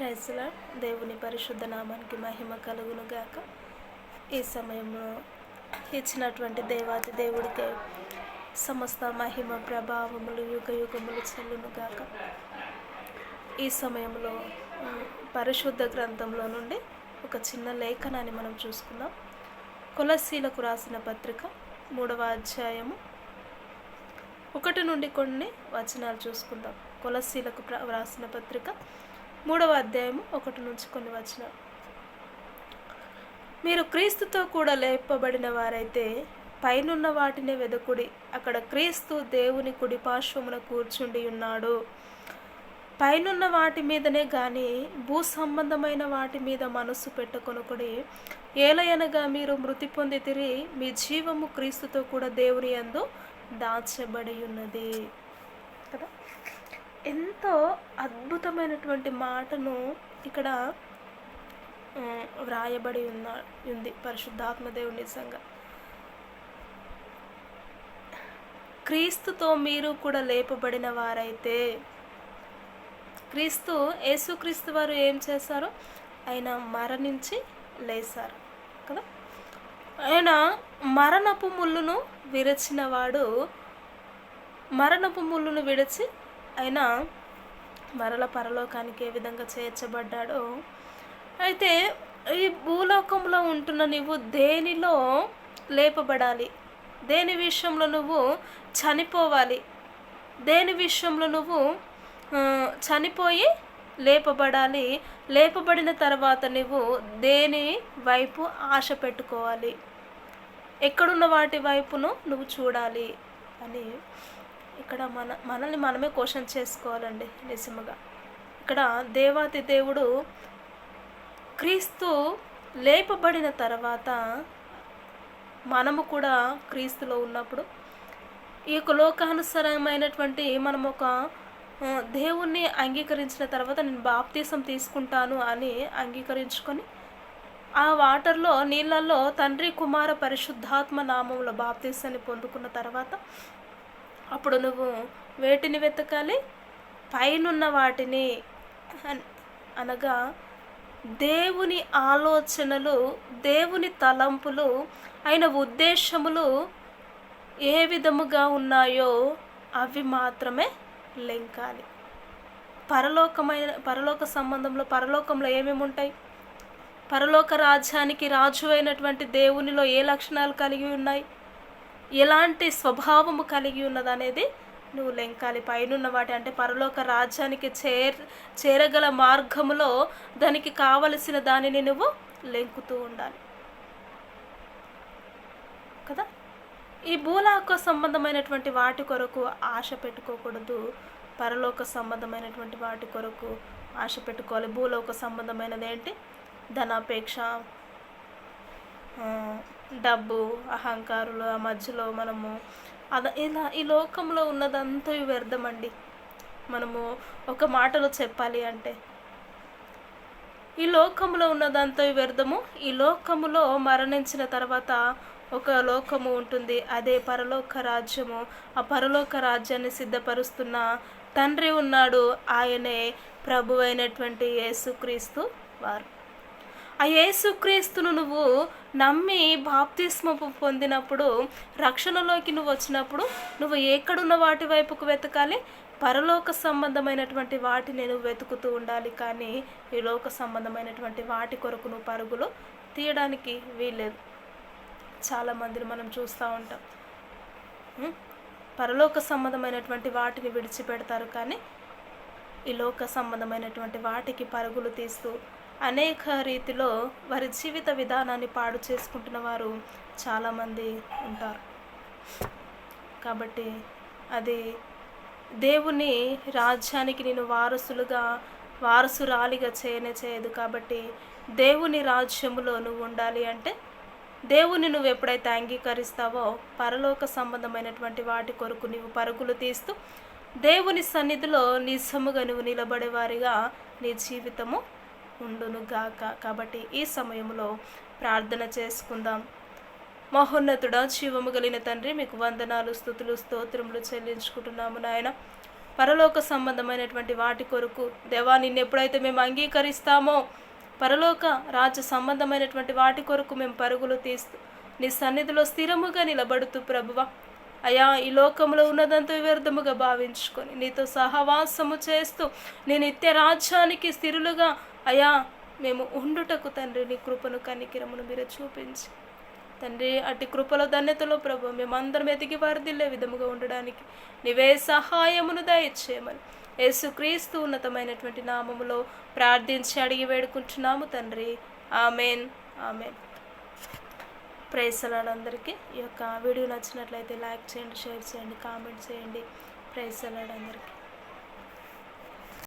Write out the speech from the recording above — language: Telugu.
ప్రైజ్ల దేవుని పరిశుద్ధ నామానికి మహిమ కలుగును గాక ఈ సమయంలో ఇచ్చినటువంటి దేవాది దేవుడికి సమస్త మహిమ ప్రభావములు యుగ యుగములు చెల్లును గాక ఈ సమయంలో పరిశుద్ధ గ్రంథంలో నుండి ఒక చిన్న లేఖనాన్ని మనం చూసుకుందాం. కులశీలకు రాసిన పత్రిక మూడవ అధ్యాయము ఒకటి నుండి కొన్ని వచనాలు చూసుకుందాం. కులశీలకు రాసిన పత్రిక మూడవ అధ్యాయము ఒకటి నుంచి కొన్ని వచ్చిన మీరు క్రీస్తుతో కూడా లేపబడిన వారైతే పైనున్న వాటినే వెదకుడి. అక్కడ క్రీస్తు దేవుని కుడి పార్శ్వమున కూర్చుండి ఉన్నాడు. పైనున్న వాటి మీదనే కానీ భూ సంబంధమైన వాటి మీద మనస్సు పెట్టుకొనుకుడి. ఏలయనగా మీరు మృతి పొందితిరి మీ జీవము క్రీస్తుతో కూడా దేవుని యందు దాచబడి ఉన్నది. కదా? ఎంతో అద్భుతమైనటువంటి మాటను ఇక్కడ వ్రాయబడి ఉన్న ఉంది పరిశుద్ధాత్మదేవుని నిజంగా. క్రీస్తుతో మీరు కూడా లేపబడిన వారైతే క్రీస్తు యేసుక్రీస్తు వారు ఏం చేశారు? ఆయన మరణించి లేశారు కదా? ఆయన మరణపు ముళ్ళును విరచినవాడు మరణపు ముళ్ళును విడిచి ఆయన మరల పరలోకానికి ఏ విధంగా చేర్చబడ్డాడో? అయితే ఈ భూలోకంలో ఉంటున్న నువ్వు దేనిలో లేపబడాలి? దేని విషయంలో నువ్వు చనిపోవాలి? దేని విషయంలో నువ్వు చనిపోయి లేపబడాలి? లేపబడిన తర్వాత నువ్వు దేని వైపు ఆశ పెట్టుకోవాలి? ఎక్కడున్న వాటి వైపును నువ్వు చూడాలి అని ఇక్కడ మన మనల్ని మనమే క్వశ్చన్ చేసుకోవాలండి నిజముగా. ఇక్కడ దేవాతి దేవుడు క్రీస్తు లేపబడిన తర్వాత మనము కూడా క్రీస్తులో ఉన్నప్పుడు ఈ యొక్క లోకానుసరమైనటువంటి మనం ఒక దేవుణ్ణి అంగీకరించిన తర్వాత నేను బాప్తీసం తీసుకుంటాను అని అంగీకరించుకొని ఆ వాటర్లో నీళ్ళల్లో తండ్రి కుమార పరిశుద్ధాత్మ నామంలో బాప్తీసాన్ని పొందుకున్న తర్వాత అప్పుడు నువ్వు వేటిని వెతకాలి? పైనున్న వాటిని అన్- అనగా దేవుని ఆలోచనలు దేవుని తలంపులు ఆయన ఉద్దేశములు ఏ విధముగా ఉన్నాయో అవి మాత్రమే లెంకాలి. పరలోకమైన పరలోక సంబంధంలో పరలోకంలో ఏమేమి ఉంటాయి? పరలోక రాజ్యానికి రాజు అయినటువంటి దేవునిలో ఏ లక్షణాలు కలిగి ఉన్నాయి? ఎలాంటి స్వభావము కలిగి ఉన్నదనేది నువ్వు లెంకాలి. పైనున్న వాటి అంటే పరలోక రాజ్యానికి చేర్ చేరగల మార్గములో దానికి కావలసిన దానిని నువ్వు లెంకుతూ ఉండాలి. కదా? ఈ భూలోక సంబంధమైనటువంటి వాటి కొరకు ఆశ పెట్టుకోకూడదు. పరలోక సంబంధమైనటువంటి వాటి కొరకు ఆశ పెట్టుకోవాలి. భూలోక సంబంధమైనది ఏంటి? ధనాపేక్ష డబ్బు అహంకారులు ఆ మధ్యలో మనము అద ఇలా ఈ లోకంలో ఉన్నదంతా వ్యర్థమండి. మనము ఒక మాటలో చెప్పాలి అంటే ఈ లోకంలో ఉన్నదంతా వ్యర్థము ఈ లోకములో మరణించిన తర్వాత ఒక లోకము ఉంటుంది. అదే పరలోక రాజ్యము. ఆ పరలోక రాజ్యాన్ని సిద్ధపరుస్తున్న తండ్రి ఉన్నాడు. ఆయనే ప్రభు అయినటువంటి యేసుక్రీస్తు వారు. ఆ యేసుక్రీస్తును నువ్వు నమ్మి బాప్తిస్మపు పొందినప్పుడు రక్షణలోకి నువ్వు వచ్చినప్పుడు నువ్వు ఎక్కడున్న వాటి వైపుకు వెతకాలి? పరలోక సంబంధమైనటువంటి వాటిని నువ్వు వెతుకుతూ ఉండాలి కానీ ఈ లోక సంబంధమైనటువంటి వాటి కొరకు నువ్వు పరుగులు తీయడానికి వీల్లేదు. చాలామందిని మనం చూస్తూ ఉంటాం. పరలోక సంబంధమైనటువంటి వాటిని విడిచిపెడతారు కానీ ఈ లోక సంబంధమైనటువంటి వాటికి పరుగులు తీస్తూ అనేక రీతిలో వారి జీవిత విధానాన్ని పాడు చేసుకుంటున్న వారు చాలామంది ఉంటారు. కాబట్టి అది దేవుని రాజ్యానికి నేను వారసులుగా వారసురాలిగా చేయనే చేయదు. కాబట్టి దేవుని రాజ్యములో నువ్వు ఉండాలి అంటే దేవుని నువ్వు ఎప్పుడైతే అంగీకరిస్తావో పరలోక సంబంధమైనటువంటి వాటి కొరకు నువ్వు పరుగులు తీస్తూ దేవుని సన్నిధిలో నిజముగా నువ్వు నిలబడేవారిగా నీ జీవితము ఉండును గాక. కాబట్టి ఈ సమయంలో ప్రార్థన చేసుకుందాం. మహోన్నతుడ జీవము కలిగిన తండ్రి మీకు వందనాలు స్థుతులు స్తోత్రములు చెల్లించుకుంటున్నాము నాయన. పరలోక సంబంధమైనటువంటి వాటి కొరకు దేవా నిన్ను ఎప్పుడైతే మేము అంగీకరిస్తామో పరలోక రాజ్య సంబంధమైనటువంటి వాటి కొరకు మేము పరుగులు తీస్తూ నీ సన్నిధిలో స్థిరముగా నిలబడుతూ ప్రభువ. అయా ఈ లోకంలో ఉన్నదంతా వ్యర్థముగా భావించుకొని నీతో సహవాసము చేస్తూ నీ నిత్య రాజ్యానికి స్థిరులుగా అయా మేము ఉండుటకు తండ్రి నీ కృపను కనికిరమును మీరు చూపించి. తండ్రి అట్టి కృపల ధన్యతలో ప్రభు మేమందరం ఎదిగి వారిదిల్లే విధముగా ఉండడానికి నీవే సహాయమును దయచేయమని. యేసుక్రీస్తు ఉన్నతమైనటువంటి నామములో ప్రార్థించి అడిగి వేడుకుంటున్నాము తండ్రి. Amen amen. ప్రైసలాడందరికీ ఈ యొక్క వీడియో నచ్చినట్లయితే లైక్ చేయండి షేర్ చేయండి కామెంట్ చేయండి. ప్రైసలాడందరికీ